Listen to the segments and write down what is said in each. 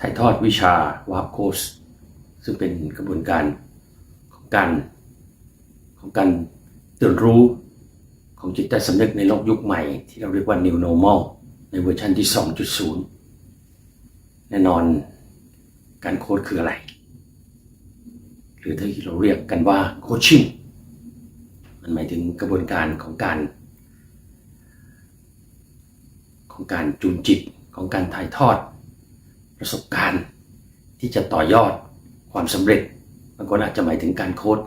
ถ่ายทอดวิชาวาร์ปโคสซึ่งเป็นกระบวนการของการของการตื่นรู้ของจิตใต้สำนึกในโลกยุคใหม่ ที่เราเรียกว่า New Normal ในเวอร์ชันที่ 2.0 แน่นอนการโค้ดคืออะไร หรือที่เราเรียกกันว่าโคชชิ่งมันหมายถึงกระบวนการของการ ของการจูนจิตของการถ่ายทอด ประสบการณ์ที่จะต่อยอดความสำเร็จบางคนอาจจะหมายถึงการโค้ด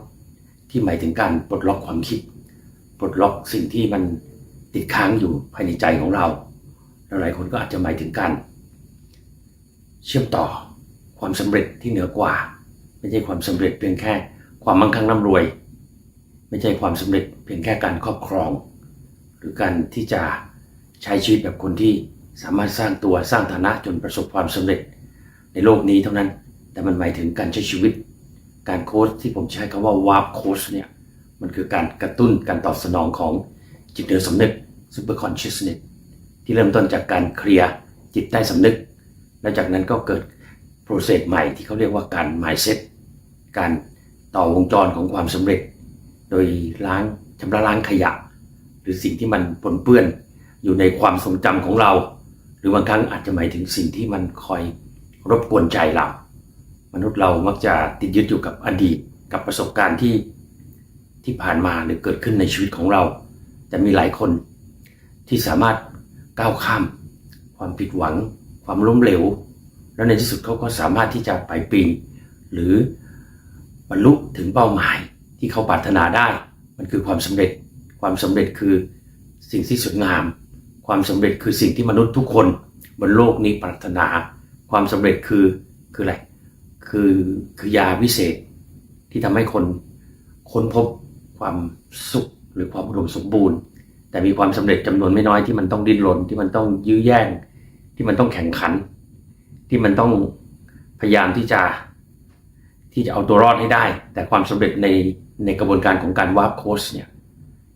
ที่หมายถึงการปลดล็อกความคิด ปลดล็อกสิ่งที่มันติดค้างอยู่ภายในใจของเราหลายคนก็อาจจะหมายถึงการเชื่อมต่อความสำเร็จที่เหนือกว่า ไม่ใช่ความสำเร็จเพียงแค่ความมั่งคั่งร่ำรวย ไม่ใช่ความสำเร็จเพียงแค่การครอบครอง หรือการที่จะใช้ชีวิตแบบคนที่ สามารถสร้างตัวสร้างฐานะจนประสบความสำเร็จ ในโลกนี้เท่านั้น แต่มันหมายถึงการใช้ชีวิต การโค้ชที่ผมใช้คำว่าวาร์ปโค้ชเนี่ยมันคือการกระตุ้นการตอบสนองของจิตเหนือสำนึก super consciousness ที่เริ่มต้นจากการเคลียร์จิตใต้สำนึก แล้วจากนั้นก็เกิดโปรเซสใหม่ที่เขาเรียกว่าการ mindset การต่อวงจรของความสำเร็จ โดยล้างชำระล้างขยะ หรือสิ่งที่มันปนเปื้อนอยู่ในความทรงจำของเรา หรือบางครั้งอาจจะหมายถึงสิ่งที่มันคอยรบกวนใจเรา มนุษย์เรามักจะติดยึดอยู่กับอดีตกับประสบการณ์ที่ที่ผ่านมาหรือเกิดขึ้นในชีวิตของเรา แต่มีหลายคนที่สามารถก้าวข้าม ความผิดหวัง ความล้มเหลว แล้วในที่สุดเขาก็สามารถที่จะไปปีนหรือบรรลุถึงเป้าหมายที่เขาปรารถนาได้ มันคือความสำเร็จความสำเร็จคือสิ่งที่สวยงาม ความสำเร็จคือสิ่งที่มนุษย์ทุกคนบนโลกนี้ปรารถนา ความสำเร็จคือคืออะไรคือคือยาวิเศษที่ทำให้คนค้นพบความสุขหรือความอุดมสมบูรณ์ แต่มีความสำเร็จจำนวนไม่น้อยที่มันต้องดิ้นรนที่มันต้องยื้อแย่ง ที่มันต้องแข่งขัน ที่มันต้องพยายามที่จะที่จะเอาตัวรอดให้ได้ แต่ความสำเร็จในในกระบวนการของการวาร์ปโค้ชเนี่ย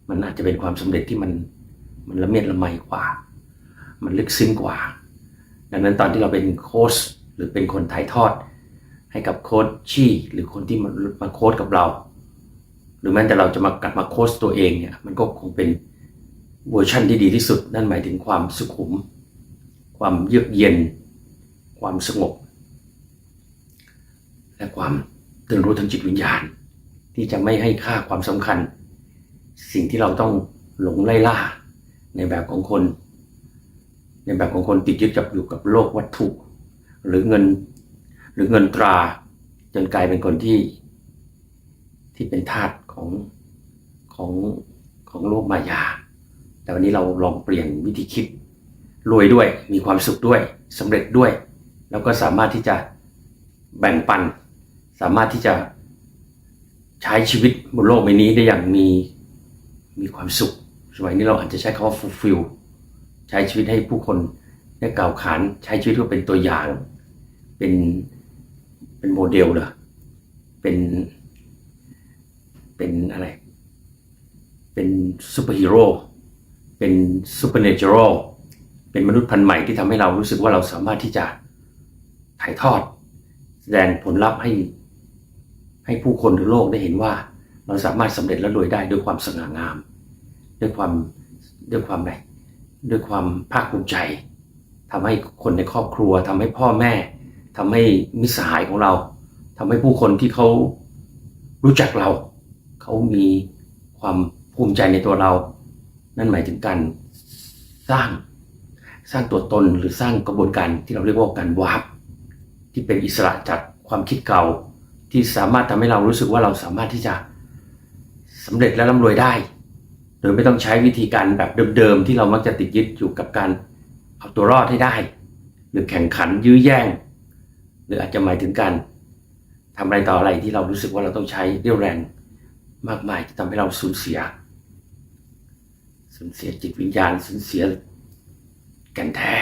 มันอาจจะเป็นความสำเร็จที่มัน มันละเมียดละไมกว่า มันลึกซึ้งกว่า ดังนั้นตอนที่เราเป็นโค้ชหรือเป็นคนถ่ายทอด ให้กับโค้ชชี่หรือคนที่มาโค้ชกับเรา หรือแม้แต่เราจะมากลับมาโค้ชตัวเองเนี่ยมันก็คงเป็นเวอร์ชั่นที่ดีที่สุด นั่นหมายถึงความสุขุม ความเยือกเย็น ความสงบ และความตื่นรู้ทางจิตวิญญาณ ที่จะไม่ให้ค่าความสำคัญ สิ่งที่เราต้องหลงไล่ล่า ในแบบของคน ในแบบของคนติดยึดกับอยู่กับโลกวัตถุ หรือเงินหรือเงินตราจนกลายเป็นคนที่ ที่เป็นทาสของของของโลกมายา แต่วันนี้เราลองเปลี่ยนวิธีคิดรวยด้วยมีความสุขด้วยสำเร็จด้วย แล้วก็สามารถที่จะแบ่งปัน สามารถที่จะใช้ชีวิตบนโลกใบนี้ได้อย่างมีมีความสุข สมัยนี้เราอาจจะใช้คำว่า fulfill ใช้ชีวิตให้ผู้คนได้กล่าวขานใช้ชีวิตก็เป็นตัวอย่าง เป็นเป็นโมเดลเหรอเป็นเป็นอะไรเป็นซูเปอร์ฮีโร่เป็นซูเปอร์เนเจอรัลเป็นมนุษย์พันธุ์ใหม่ที่ทำให้เรารู้สึกว่าเราสามารถที่จะถ่ายทอด แสดงผลลัพธ์ให้ให้ผู้คนในโลกได้เห็นว่า เราสามารถสำเร็จและรวยได้ด้วยความสง่างาม ด้วยความด้วยความอะไรด้วยความภาคภูมิใจทำให้คนในครอบครัวทำให้พ่อแม่ทำให้มิสหายของเราทำให้ผู้คนที่เขารู้จักเรา เขามีความภูมิใจในตัวเรา นั่นหมายถึงการสร้างสร้างตัวตนหรือสร้างกระบวนการที่เราเรียกว่าการวาร์ปที่เป็นอิสระจากความคิดเก่า ที่สามารถทำให้เรารู้สึกว่าเราสามารถที่จะสำเร็จและร่ำรวยได้ โดยไม่ต้องใช้วิธีการแบบเดิมๆที่เรามักจะติดยึดอยู่กับการเอาตัวรอดให้ได้ หรือแข่งขันยื้อแย่ง หรืออาจจะหมายถึงการทำอะไรต่ออะไรที่เรารู้สึกว่าเราต้องใช้เรี่ยวแรงมากมายที่ทำให้เราสูญเสีย สูญเสียจิตวิญญาณสูญเสียแก่นแท้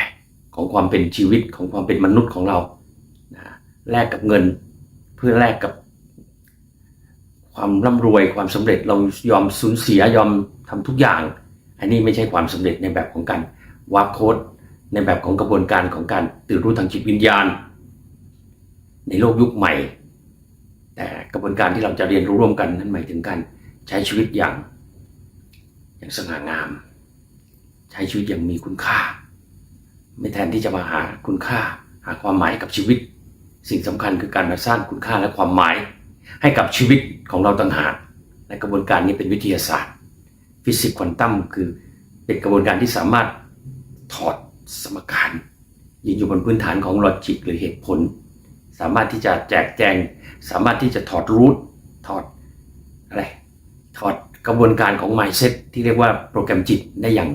ของความเป็นชีวิตของความเป็นมนุษย์ของเรานะแลกกับเงิน เพื่อแลกกับ ความร่ำรวยความสำเร็จเรายอมสูญเสียยอมทำทุกอย่าง อันนี้ไม่ใช่ความสำเร็จในแบบของการวาร์ปโค้ดในแบบของกระบวนการของการตื่นรู้ทางจิตวิญญาณ ในโลกยุคใหม่ แต่กระบวนการที่เราจะเรียนรู้ร่วมกันนั้นหมายถึงการใช้ชีวิตอย่าง อย่างสง่างาม ใช้ชีวิตอย่างมีคุณค่า ไม่แทนที่จะมาหาคุณค่า หาความหมายกับชีวิต สิ่งสำคัญคือการมาสร้างคุณค่าและความหมาย ให้กับชีวิตของเราต่างหากและกระบวนการนี้เป็นวิทยาศาสตร์ ฟิสิกส์ควอนตัมคือเป็นกระบวนการที่สามารถถอดสมการยืนอยู่บนพื้นฐานของลอจิกหรือเหตุผล สามารถที่จะแจกแจง สามารถที่จะถอดรูทถอดอะไรถอดกระบวนการของ mindset ที่เรียกว่าโปรแกรมจิตได้อย่าง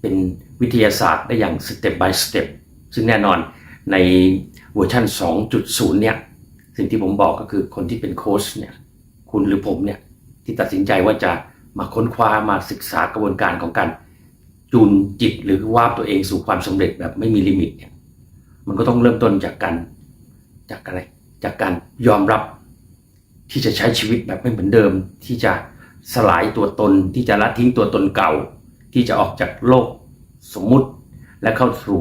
เป็นวิทยาศาสตร์ได้อย่าง step by step ซึ่งแน่นอนในเวอร์ชัน2.0 เนี่ย สิ่งที่ผมบอกก็คือคนที่เป็นโค้ชเนี่ยคุณหรือผมเนี่ยที่ตัดสินใจว่าจะมาค้นคว้ามาศึกษากระบวนการของการจูนจิตหรือว่าตัวเองสู่ความสำเร็จแบบไม่มีลิมิตเนี่ยมันก็ต้องเริ่มต้นจากการจากอะไรจากการยอมรับที่จะใช้ชีวิตแบบไม่เหมือนเดิม ที่จะสลายตัวตน ที่จะละทิ้งตัวตนเก่า ที่จะออกจากโลกสมมุติ และเข้าสู่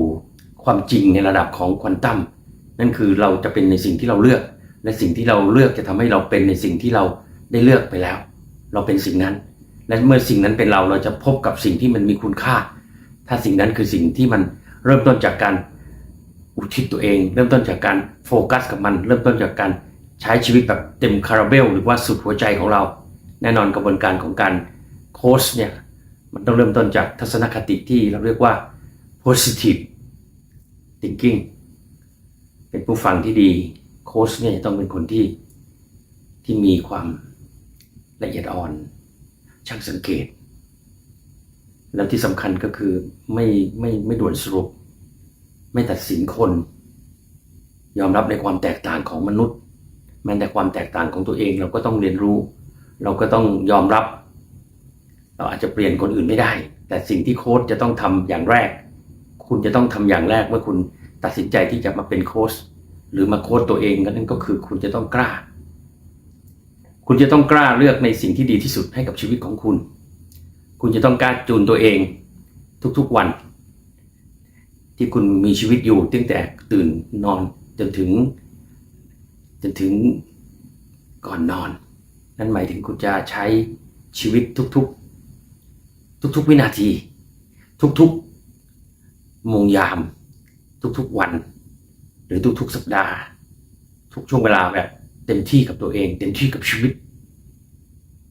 ความจริงในระดับของควอนตัมนั่นคือเราจะเป็นในสิ่งที่เราเลือก และสิ่งที่เราเลือกจะทำให้เราเป็นในสิ่งที่เราได้เลือกไปแล้ว เราเป็นสิ่งนั้น และเมื่อสิ่งนั้นเป็นเราเราจะพบกับสิ่งที่มันมีคุณค่า ถ้าสิ่งนั้นคือสิ่งที่มันเริ่มต้นจากการอุทิศตัวเอง เริ่มต้นจากการโฟกัสกับมัน เริ่มต้นจากการใช้ชีวิตแบบเต็มคาราเบลหรือว่าสุดหัวใจของเรา แน่นอนกระบวนการของการโค้ชเนี่ยมันต้องเริ่มต้นจากทัศนคติที่เราเรียกว่า positive thinking เป็นผู้ฟังที่ดี โค้ชเนี่ยต้องเป็นคนที่ที่มีความละเอียดอ่อน ช่างสังเกต แล้วที่สำคัญก็คือไม่ไม่ไม่ด่วนสรุป ไม่ตัดสินคน ยอมรับในความแตกต่างของมนุษย์ แม้แต่ความแตกต่างของตัวเองเราก็ต้องเรียนรู้ เราก็ต้องยอมรับ เราอาจจะเปลี่ยนคนอื่นไม่ได้ แต่สิ่งที่โค้ชจะต้องทำอย่างแรก คุณจะต้องทำอย่างแรกเมื่อคุณตัดสินใจที่จะมาเป็นโค้ช หรือมาโค้ชตัวเองนั่นก็คือคุณจะต้องกล้า คุณจะต้องกล้าเลือกในสิ่งที่ดีที่สุดให้กับชีวิตของคุณ คุณจะต้องกล้าจูนตัวเองทุกๆวัน ที่คุณมีชีวิตอยู่ตั้งแต่ตื่นนอนจนถึงจนถึงก่อนนอน นั่นหมายถึงคุณจะใช้ชีวิตทุกๆ ทุกๆวินาที ทุกๆโมงยาม ทุกๆวัน รือทุกๆสัปดาห์ ทุกช่วงเวลาแบบเต็มที่กับตัวเอง เต็มที่กับชีวิต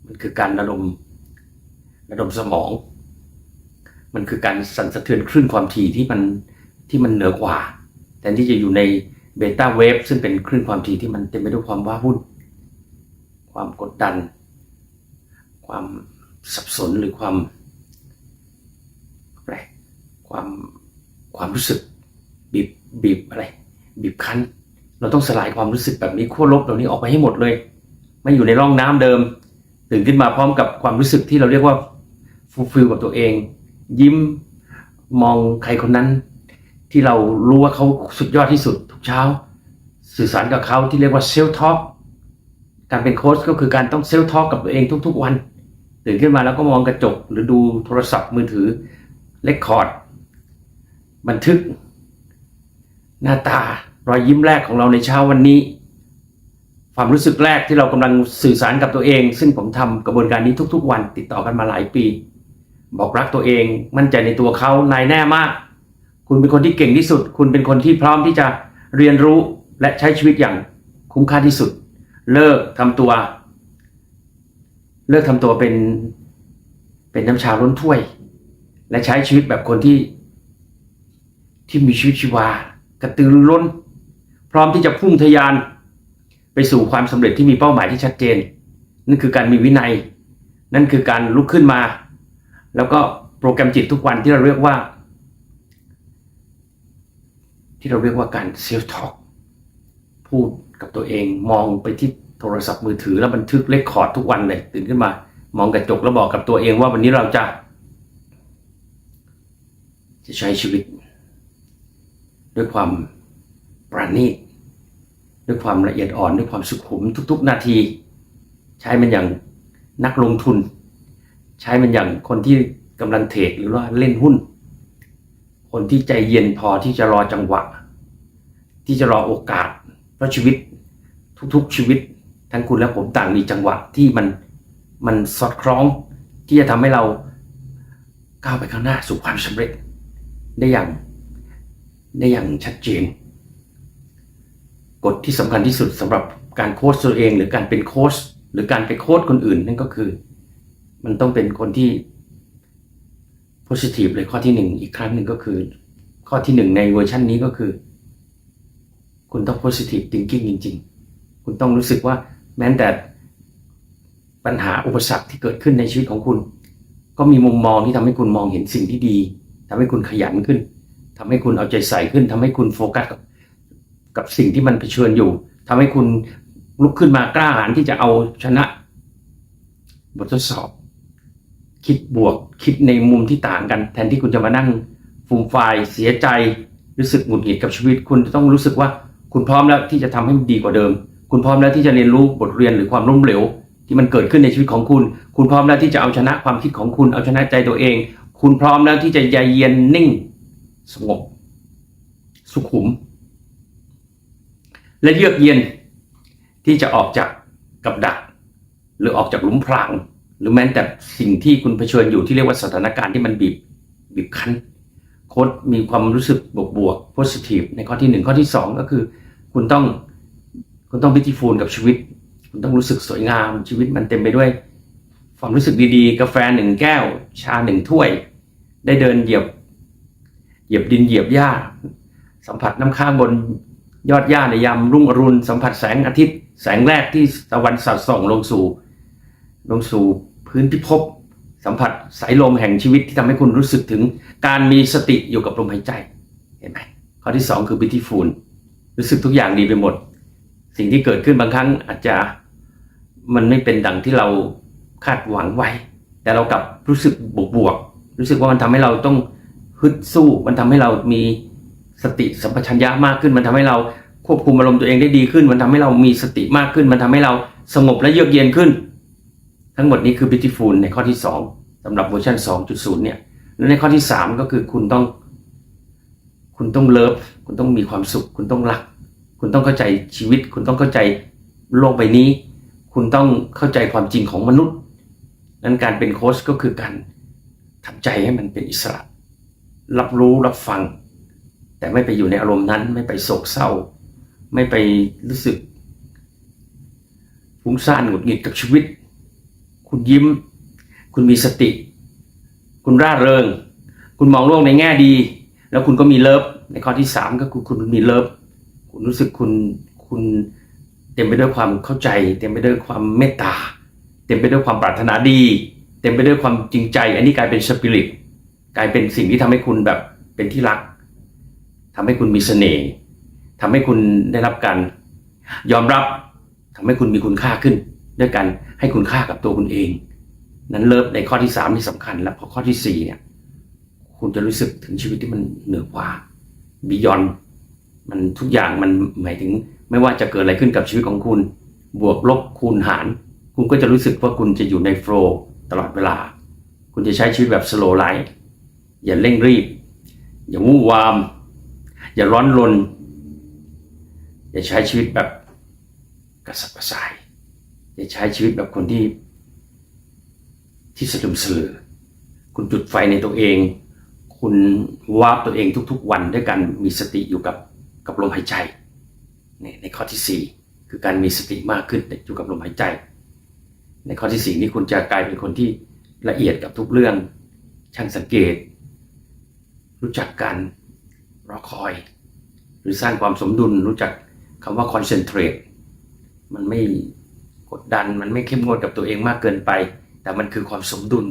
มันคือการระดมระดมสมอง มันคือการสั่นสะเทือนคลื่นความถี่ที่มันที่มันเหนือกว่าแทนที่จะอยู่ในเบต้าเวฟซึ่งเป็นคลื่นความถี่ที่มันเต็มไปด้วยความว้าวุ่น ความกดดัน ความสับสนหรือความอะไรความความรู้สึกบีบบีบอะไร บีบคั้น เราต้องสลายความรู้สึกแบบนี้ขั้วลบเหล่านี้ออกไปให้หมดเลย ไม่อยู่ในร่องน้ำเดิม ตื่นขึ้นมาพร้อมกับความรู้สึกที่เราเรียกว่าฟูลฟิลกับตัวเอง ยิ้มมองใครคนนั้น ที่เรารู้ว่าเขาสุดยอดที่สุดทุกเช้า สื่อสารกับเขาที่เรียกว่าเซลท็อกการเป็นโค้ชก็คือการต้องเซลท็อกกับตัวเองทุก ๆ วัน ตื่นขึ้นมาแล้วก็มองกระจกหรือดูโทรศัพท์มือถือเลคคอร์ดบันทึก หน้าตารอยยิ้มแรกของเราในเช้าวันนี้ ความรู้สึกแรกที่เรากำลังสื่อสารกับตัวเอง ซึ่งผมทำกระบวนการนี้ทุก ๆ วันติดต่อกันมาหลายปี บอกรักตัวเอง มั่นใจในตัวเขานายแน่มาก คุณเป็นคนที่เก่งที่สุด คุณเป็นคนที่พร้อมที่จะเรียนรู้และใช้ชีวิตอย่างคุ้มค่าที่สุด เลิกทำตัว เลิกทำตัวเป็นเป็นน้ำชาล้นถ้วย และใช้ชีวิตแบบคนที่ที่มีชีวิตชีวา กระตือรือร้น พร้อมที่จะพุ่งทะยาน ไปสู่ความสำเร็จที่มีเป้าหมายที่ชัดเจน นั่นคือการมีวินัย นั่นคือการลุกขึ้นมา แล้วก็โปรแกรมจิตทุกวันที่เราเรียกว่า ที่เราเรียกว่าการเซลท็อกพูดกับตัวเองมองไปที่โทรศัพท์มือถือแล้วบันทึกเลคคอร์ดทุกวันเลยตื่นขึ้นมา มองกระจกแล้วบอกกับตัวเองว่าวันนี้เราจะ จะใช้ชีวิต ด้วยความปราณีตด้วยความละเอียดอ่อนด้วยความสุขุมทุก ๆ นาที ใช้มันอย่างนักลงทุน ใช้มันอย่างคนที่กำลังเทรดหรือว่าเล่นหุ้น คนที่ใจเย็นพอที่จะรอจังหวะ ที่จะรอโอกาสเพราะชีวิตทุกๆชีวิต ทั้งคุณและผมต่างมีจังหวะที่มันมันสอดคล้องที่จะทำให้เราก้าวไปข้างหน้าสู่ความสำเร็จได้อย่าง ได้อย่างชัดเจน กฎที่สำคัญที่สุดสำหรับการโค้ชตัวเอง หรือการเป็นโค้ชหรือการไปโค้ชคนอื่นนั่นก็คือ มันต้องเป็นคนที่ positive เลยข้อที่หนึ่งอีกครั้งหนึ่งก็คือ ข้อที่หนึ่งในเวอร์ชันนี้ก็คือ คุณต้อง positive thinking จริง ๆ คุณต้องรู้สึกว่าแม้แต่ปัญหาอุปสรรคที่เกิดขึ้นในชีวิตของคุณ ก็มีมุมมองที่ทำให้คุณมองเห็นสิ่งที่ดีทำให้คุณขยันขึ้น ทำให้คุณเอาใจใส่ขึ้นทำให้คุณโฟกัสกับกับสิ่งที่มันเผชิญอยู่ทำให้คุณลุกขึ้นมากล้าหาญที่จะเอาชนะ บททดสอบ คิดบวกคิดในมุมที่ต่างกัน แทนที่คุณจะมานั่งฟูมฟายเสียใจรู้สึกหงุดหงิดกับชีวิต คุณต้องรู้สึกว่าคุณพร้อมแล้วที่จะทำให้มันดีกว่าเดิม คุณพร้อมแล้วที่จะเรียนรู้บทเรียนหรือความล้มเหลวที่มันเกิดขึ้นในชีวิตของคุณ คุณพร้อมแล้วที่จะเอาชนะความคิดของคุณ เอาชนะใจตัวเอง คุณพร้อมแล้วที่จะใจเย็นนิ่ง สงบ สุขุม และเยือกเย็นที่จะออกจากกับดัก หรือออกจากหลุมพราง หรือแม้แต่สิ่งที่คุณเผชิญอยู่ที่เรียกว่าสถานการณ์ที่มันบีบบีบคั้นโค้ดมีความรู้สึกบวกบวก positive ในข้อที่หนึ่งข้อที่สองก็คือ คุณต้องคุณต้องพิธีฟูลกับชีวิต คุณต้องรู้สึกสวยงาม ชีวิตมันเต็มไปด้วย ความรู้สึกดีๆ กาแฟหนึ่งแก้ว ชาหนึ่งถ้วย ได้เดินเหยียบ เหยียบดินเหยียบหญ้า สัมผัสน้ำค้างบนยอดหญ้าในยามรุ่งอรุณ สัมผัสแสงอาทิตย์ แสงแรกที่ตะวันสาดส่องลงสู่ ลงสู่พื้นพิภพสัมผัสสายลมแห่งชีวิตที่ทำให้คุณรู้สึกถึงการมีสติอยู่กับลมหายใจ เห็นไหมข้อที่สองคือ beautiful รู้สึกทุกอย่างดีไปหมด สิ่งที่เกิดขึ้นบางครั้งอาจจะมันไม่เป็นดังที่เราคาดหวังไว้ แต่เรากลับรู้สึกบวกบวกๆรู้สึกว่ามันทำให้เราต้อง ฮึดสู้มันทำให้เรามีสติสัมปชัญญะมากขึ้น มันทำให้เราควบคุมอารมณ์ตัวเองได้ดีขึ้น มันทำให้เรามีสติมากขึ้น มันทำให้เราสงบและเยือกเย็นขึ้น ทั้งหมดนี้คือ beautiful ในข้อที่ 2สำหรับเวอร์ชัน2.0 เนี่ยแล้วในข้อที่ 3 ก็คือคุณต้อง คุณต้องเลิฟคุณต้องมีความสุข คุณต้องรัก คุณต้องเข้าใจชีวิต คุณต้องเข้าใจโลกใบนี้ คุณต้องเข้าใจความจริงของมนุษย์ นั้นการเป็นโค้ชก็คือการทำใจให้มันเป็นอิสระ รับรู้รับฟัง แต่ไม่ไปอยู่ในอารมณ์นั้น ไม่ไปโศกเศร้า ไม่ไปรู้สึกฟุ้งซ่านหงุดหงิดกับชีวิต คุณยิ้ม คุณมีสติ คุณร่าเริง คุณมองโลกในแง่ดี แล้วคุณก็มีเลิฟในข้อที่สามก็คือคุณมีเลิฟคุณรู้สึกคุณคุณเต็มไปด้วยความเข้าใจ เต็มไปด้วยความเมตตา เต็มไปด้วยความปรารถนาดี เต็มไปด้วยความจริงใจ อันนี้กลายเป็นสปิริต กลายเป็นสิ่งที่ทำให้คุณแบบเป็นที่รักทำให้คุณมีเสน่ห์ทำให้คุณได้รับการยอมรับทำให้คุณมีคุณค่าขึ้น ด้วยกันให้คุณค่ากับตัวคุณเอง นั้นเลิฟในข้อที่สามที่สำคัญ แล้วพอข้อที่สี่เนี่ย คุณจะรู้สึกถึงชีวิตที่มันเหนือกว่าบียอนมันทุกอย่างมันหมายถึง ไม่ว่าจะเกิดอะไรขึ้นกับชีวิตของคุณ บวกลบคูณหาร คุณก็จะรู้สึกว่าคุณจะอยู่ในโฟล์ตลอดเวลา คุณจะใช้ชีวิตแบบสโลไลฟ์ อย่าเร่งรีบ อย่าวู่วาม อย่าร้อนรน อย่าใช้ชีวิตแบบกระสับกระส่าย อย่าใช้ชีวิตแบบคนที่ ที่สะดุมสลือ คุณจุดไฟในตัวเอง คุณวาบตัวเองทุกๆ วันด้วยการมีสติอยู่กับกับลมหายใจในในข้อที่สี่คือการมีสติมากขึ้นอยู่กับลมหายใจ ในข้อที่สี่นี้คุณจะกลายเป็นคนที่ละเอียดกับทุกเรื่อง ช่างสังเกต รู้จักการรอคอย หรือสร้างความสมดุลรู้จักคำว่า concentrate มันไม่กดดันมันไม่เข้มงวดกับตัวเองมากเกินไป แต่มันคือความสมดุล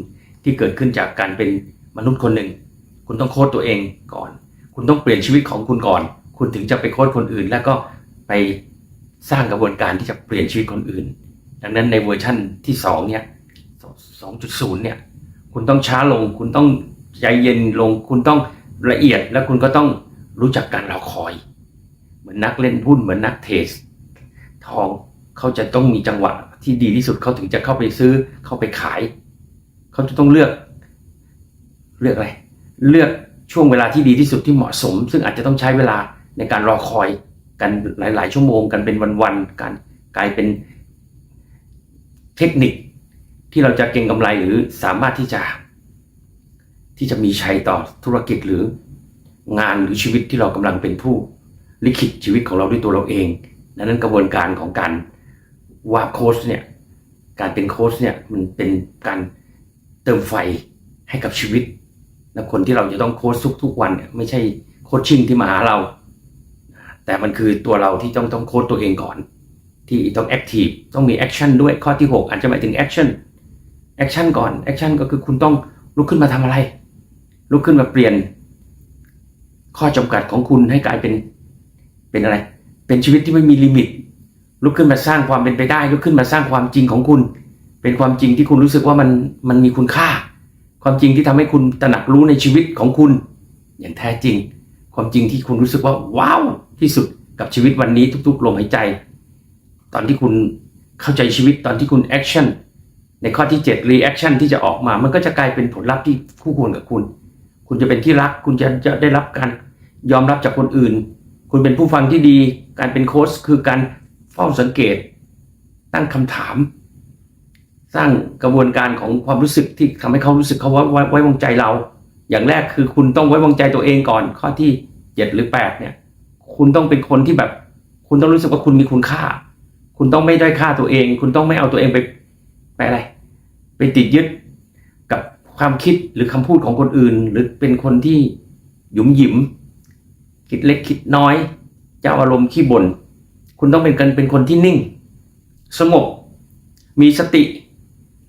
ที่เกิดขึ้นจากการเป็นมนุษย์คนหนึ่ง คุณต้องโค้ดตัวเองก่อน คุณต้องเปลี่ยนชีวิตของคุณก่อน คุณถึงจะไปโค้ดคนอื่น แล้วก็ไปสร้างกระบวนการที่จะเปลี่ยนชีวิตคนอื่น ดังนั้นในเวอร์ชั่นที่สองเนี่ย2.0เนี่ย คุณต้องช้าลง คุณต้องใจเย็นลง คุณต้อง ละเอียดและคุณก็ต้องรู้จักการรอคอย เหมือนนักเล่นหุ้นเหมือนนักเทรดทองเขาจะต้องมีจังหวะที่ดีที่สุดเขาถึงจะเข้าไปซื้อเข้าไปขาย เขาจะต้องเลือกเลือกอะไร เลือกช่วงเวลาที่ดีที่สุดที่เหมาะสม ซึ่งอาจจะต้องใช้เวลาในการรอคอยกันหลาย ๆ ชั่วโมงกันเป็นวันๆกันกลายเป็นเทคนิคที่เราจะเก็งกำไรหรือสามารถที่จะ ที่จะมีชัยต่อธุรกิจหรืองานหรือชีวิตที่เรากำลังเป็นผู้ลิขิตชีวิตของเราด้วยตัวเราเองดังนั้นกระบวนการของการว่าโค้ชเนี่ยการเป็นโค้ชเนี่ยมันเป็นการเติมไฟให้กับชีวิตและคนที่เราจะต้องโค้ชทุกๆวันเนี่ยไม่ใช่โคชชิ่งที่มาหาเรา แต่มันคือตัวเราที่ต้องต้องโค้ชตัวเองก่อน ที่ต้องแอคทีฟต้องมีแอคชั่นด้วยข้อที่ 6 อาจจะหมายถึงแอคชั่นแอคชั่นก่อนแอคชั่นก็คือคุณต้องลุกขึ้นมาทำอะไร ลุกขึ้นมาเปลี่ยน ข้อจำกัดของคุณให้กลายเป็นเป็นอะไร เป็นชีวิตที่ไม่มีลิมิต ลุกขึ้นมาสร้างความเป็นไปได้ ลุกขึ้นมาสร้างความจริงของคุณ เป็นความจริงที่คุณรู้สึกว่ามันมันมีคุณค่า ความจริงที่ทำให้คุณตระหนักรู้ในชีวิตของคุณ อย่างแท้จริง ความจริงที่คุณรู้สึกว่าว้าวที่สุดกับชีวิตวันนี้ทุกๆลมหายใจ ตอนที่คุณเข้าใจชีวิตตอนที่คุณแอคชั่นในข้อที่7 reaction ที่จะออกมา มันก็จะกลายเป็นผลลัพธ์ที่คู่ควรกับคุณ คุณจะเป็นที่รัก คุณจะจะได้รับการยอมรับจากคนอื่น คุณเป็นผู้ฟังที่ดี การเป็นโค้ชคือการเฝ้าสังเกต ตั้งคำถาม สร้างกระบวนการของความรู้สึกที่ทำให้เขารู้สึกเขาไว้ไว้ไว้วางใจเรา อย่างแรกคือคุณต้องไว้วางใจตัวเองก่อน ข้อที่เจ็ดหรือแปดเนี่ย คุณต้องเป็นคนที่แบบ คุณต้องรู้สึกว่าคุณมีคุณค่า คุณต้องไม่ได้อยค่าตัวเอง คุณต้องไม่เอาตัวเองไปไปอะไร ไปติดยึด ความคิดหรือคำพูดของคนอื่น หรือเป็นคนที่หยุมหยิม คิดเล็กคิดน้อยเจ้าอารมณ์ขี้บ่นคุณต้องเป็นกันเป็นคนที่นิ่ง สงบ มีสติ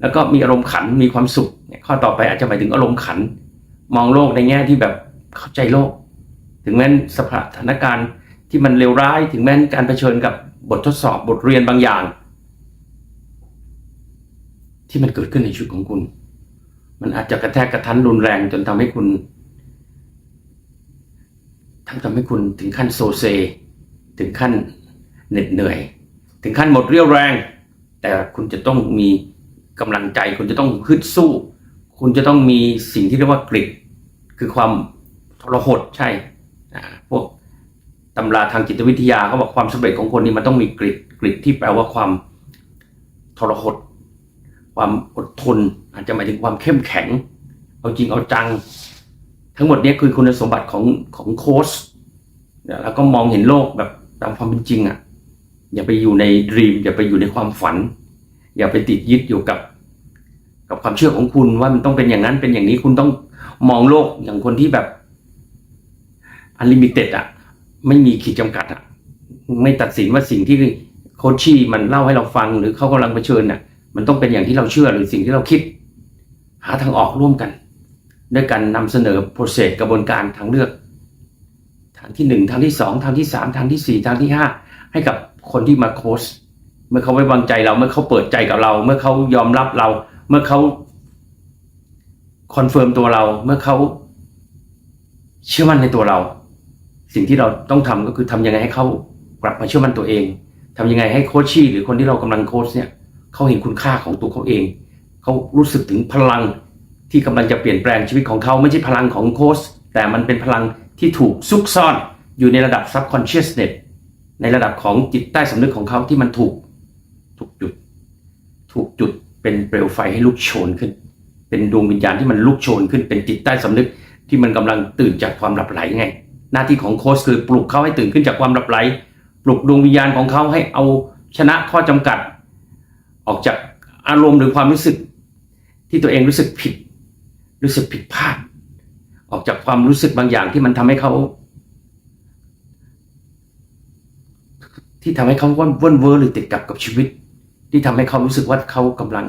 แล้วก็มีอารมณ์ขันมีความสุขเนี่ยข้อต่อไปอาจจะหมายถึงอารมณ์ขัน มองโลกในแง่ที่แบบเข้าใจโลก ถึงแม้นสถานการณ์ที่มันเลวร้าย ถึงแม้นการเผชิญกับบททดสอบบทเรียนบางอย่าง ที่มันเกิดขึ้นในชีวิตของคุณ มันอาจจะกระแทกกระทันรุนแรงจนทำให้คุณทำทำให้คุณถึงขั้นโซเซ ถึงขั้นเหน็ดเหนื่อย ถึงขั้นหมดเรี่ยวแรง แต่คุณจะต้องมีกำลังใจ คุณจะต้องฮึดสู้ คุณจะต้องมีสิ่งที่เรียกว่ากริดคือความทรหดใช่พวกตำราทางจิตวิทยาเขาบอกความสำเร็จของคนนี้มันต้องมีกริดกริดที่แปลว่าความทรหด ความอดทน อาจจะหมายถึงความเข้มแข็ง เอาจริงเอาจัง ทั้งหมดนี้คือคุณสมบัติของของโค้ชแล้วก็มองเห็นโลกแบบตามความเป็นจริงอะอย่าไปอยู่ในดรีมอย่าไปอยู่ในความฝัน อย่าไปติดยึดอยู่กับ กับความเชื่อของคุณว่ามันต้องเป็นอย่างนั้นเป็นอย่างนี้คุณต้องมองโลกอย่างคนที่แบบอันลิมิเต็ดอะไม่มีขีดจำกัดอะไม่ตัดสินว่าสิ่งที่โคชชี่มันเล่าให้เราฟังหรือเขากำลังเผชิญน่ะ มันต้องเป็นอย่างที่เราเชื่อหรือสิ่งที่เราคิด หาทางออกร่วมกัน ด้วยการนำเสนอโปรเซสกระบวนการทางเลือกทางที่หนึ่งทางที่สองทางที่สามทางที่สี่ทางที่ห้าให้กับคนที่มาโค้ชเมื่อเขาไว้วางใจเราเมื่อเขาเปิดใจกับเรา เมื่อเขายอมรับเรา เมื่อเขาคอนเฟิร์มตัวเรา เมื่อเขาเชื่อมั่นในตัวเรา สิ่งที่เราต้องทำก็คือทำยังไงให้เขากลับมาเชื่อมั่นตัวเองทำยังไงให้โคชชี่หรือคนที่เรากำลังโค้ชเนี่ยเขาเห็นคุณค่าของตัวเขาเอง เขารู้สึกถึงพลังที่กำลังจะเปลี่ยนแปลงชีวิตของเขาไม่ใช่พลังของโค้ชแต่มันเป็นพลังที่ถูกซุกซ่อนอยู่ในระดับ subconsciousness ในระดับของจิตใต้สำนึกของเขาที่มันถูกถูกจุด ถูกจุดเป็นเปลวไฟให้ลุกโชนขึ้น เป็นดวงวิญญาณที่มันลุกโชนขึ้น เป็นจิตใต้สำนึกที่มันกำลังตื่นจากความหลับไหลไง หน้าที่ของโค้ชคือปลุกเขาให้ตื่นขึ้นจากความหลับไหล ปลุกดวงวิญญาณของเขาให้เอาชนะข้อจำกัด ออกจากอารมณ์หรือความรู้สึก ที่ตัวเองรู้สึกผิด รู้สึกผิดพลาด ออกจากความรู้สึกบางอย่างที่มันทำให้เขา ที่ทำให้เขาว่นว่นเวอร์หรือติดกับกับชีวิต ที่ทำให้เขารู้สึกว่าเขากำลัง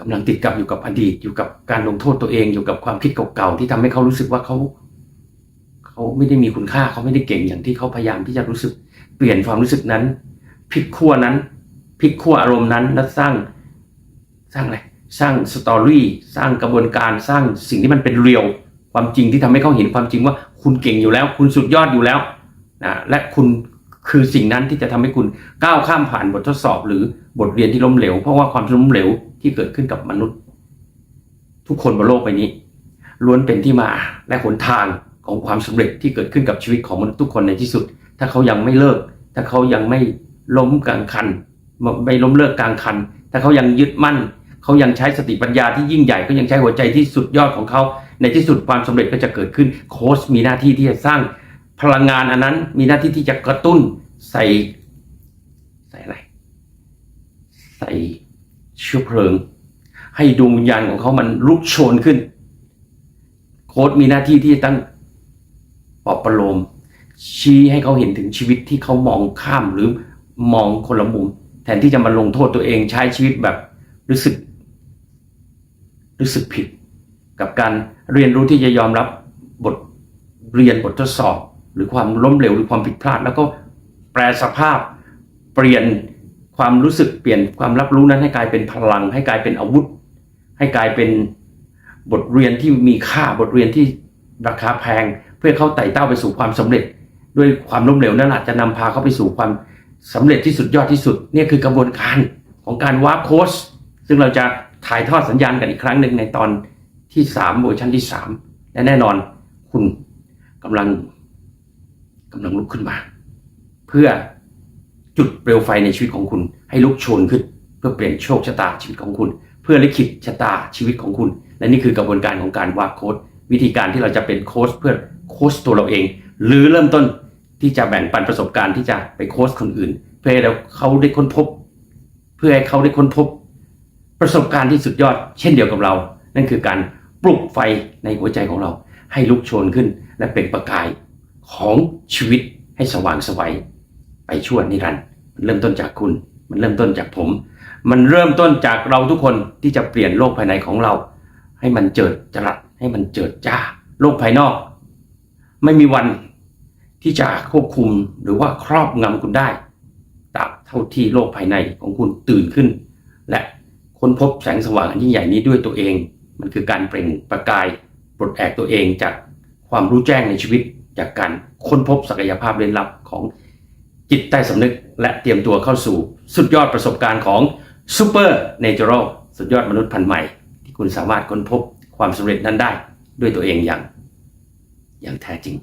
กำลังติดกับอยู่กับอดีต อยู่กับการลงโทษตัวเองอยู่กับความคิดเก่าๆที่ทำให้เขารู้สึกว่าเขาเขาไม่ได้มีคุณค่าเขาไม่ได้เก่งอย่างที่เขาพยายามที่จะรู้สึกเปลี่ยนความรู้สึกนั้นพลิกขั้วนั้นพลิกขั้วอารมณ์นั้นและสร้างสร้างอะไร สร้างสตอรี่สร้างกระบวนการสร้างสิ่งที่มันเป็นเรียลความจริงที่ทำให้เขาเห็นความจริงว่าคุณเก่งอยู่แล้ว คุณสุดยอดอยู่แล้วนะและคุณคือสิ่งนั้นที่จะทำให้คุณก้าวข้ามผ่านบททดสอบ หรือบทเรียนที่ล้มเหลว เพราะว่าความล้มเหลวที่เกิดขึ้นกับมนุษย์ ทุกคนบนโลกใบนี้ ล้วนเป็นที่มาและหนทางของความสำเร็จที่เกิดขึ้นกับชีวิตของมนุษย์ทุกคนในที่สุด ถ้าเขายังไม่เลิก ถ้าเขายังไม่ล้มกลางคัน ไม่ล้มเลิกกลางคัน ถ้าเขายังยึดมั่น เขายังใช้สติปัญญาที่ยิ่งใหญ่เขายังใช้หัวใจที่สุดยอดของเขา ในที่สุดความสำเร็จก็จะเกิดขึ้นโค้ชมีหน้าที่ที่จะสร้างพลังงานอันนั้น มีหน้าที่ที่จะกระตุ้นใส่ใส่อะไร ใส่เชื้อเพลิง ให้ดวงวิญญาณของเขามันลุกโชนขึ้น โค้ดมีหน้าที่ที่จะตั้งปอบประโลมชี้ให้เขาเห็นถึงชีวิตที่เขามองข้ามหรือมองคนละมุม แทนที่จะมาลงโทษตัวเองใช้ชีวิตแบบรู้สึก รู้สึกผิด กับการเรียนรู้ที่จะยอมรับบทเรียนบททดสอบ หรือความล้มเหลวหรือความผิดพลาด แล้วก็แปลสภาพเปลี่ยนความรู้สึกเปลี่ยนความรับรู้นั้นให้กลายเป็นพลัง ให้กลายเป็นอาวุธ ให้กลายเป็นบทเรียนที่มีค่าบทเรียนที่ราคาแพง เพื่อเขาไต่เต้าไปสู่ความสำเร็จ ด้วยความล้มเหลวนั่นแหละจะนำพาเขาไปสู่ความสำเร็จที่สุดยอดที่สุด นี่คือกระบวนการของการวาร์ปโค้ชซึ่งเราจะ ถ่ายทอดสัญญาณกันอีกครั้งหนึ่งในตอนที่ 3 เวอร์ชันที่ 3 และแน่นอนคุณกำลังกำลังลุกขึ้นมา เพื่อจุดเปลวไฟในชีวิตของคุณ ให้ลุกโชนขึ้น เพื่อเปลี่ยนโชคชะตาชีวิตของคุณ เพื่อลิขิตชะตาชีวิตของคุณ และนี่คือกระบวนการของการวาดโค้ดวิธีการที่เราจะเป็นโค้ชเพื่อโค้ชตัวเราเอง หรือเริ่มต้นที่จะแบ่งปันประสบการณ์ที่จะไปโค้ชคนอื่น เพื่อให้เราเขาได้ค้นพบ เพื่อให้เขาได้ค้นพบ ประสบการณ์ที่สุดยอดเช่นเดียวกับเรา นั่นคือการปลุกไฟในหัวใจของเรา ให้ลุกโชนขึ้นและเป็นประกายของชีวิตให้สว่างไสวัยไปชั่วนิรันดร์มันเริ่มต้นจากคุณ มันเริ่มต้นจากผม มันเริ่มต้นจากเราทุกคนที่จะเปลี่ยนโลกภายในของเรา ให้มันเจิดจรัสให้มันเจิดจ้า โลกภายนอก ไม่มีวันที่จะควบคุมหรือว่าครอบงำคุณได้ตราบเท่าที่โลกภายในของคุณตื่นขึ้น และ ค้นพบแสงสว่างอันยิ่งใหญ่นี้ด้วยตัวเอง มันคือการเปล่งประกายปลดแอกตัวเองจากความรู้แจ้งในชีวิต จากการค้นพบศักยภาพเร้นลับของจิตใต้สำนึก และเตรียมตัวเข้าสู่สุดยอดประสบการณ์ของซูเปอร์เนเจอรัลสุดยอดมนุษย์พันธุ์ใหม่ ที่คุณสามารถค้นพบความสำเร็จนั้นได้ด้วยตัวเองอย่าง อย่างแท้จริง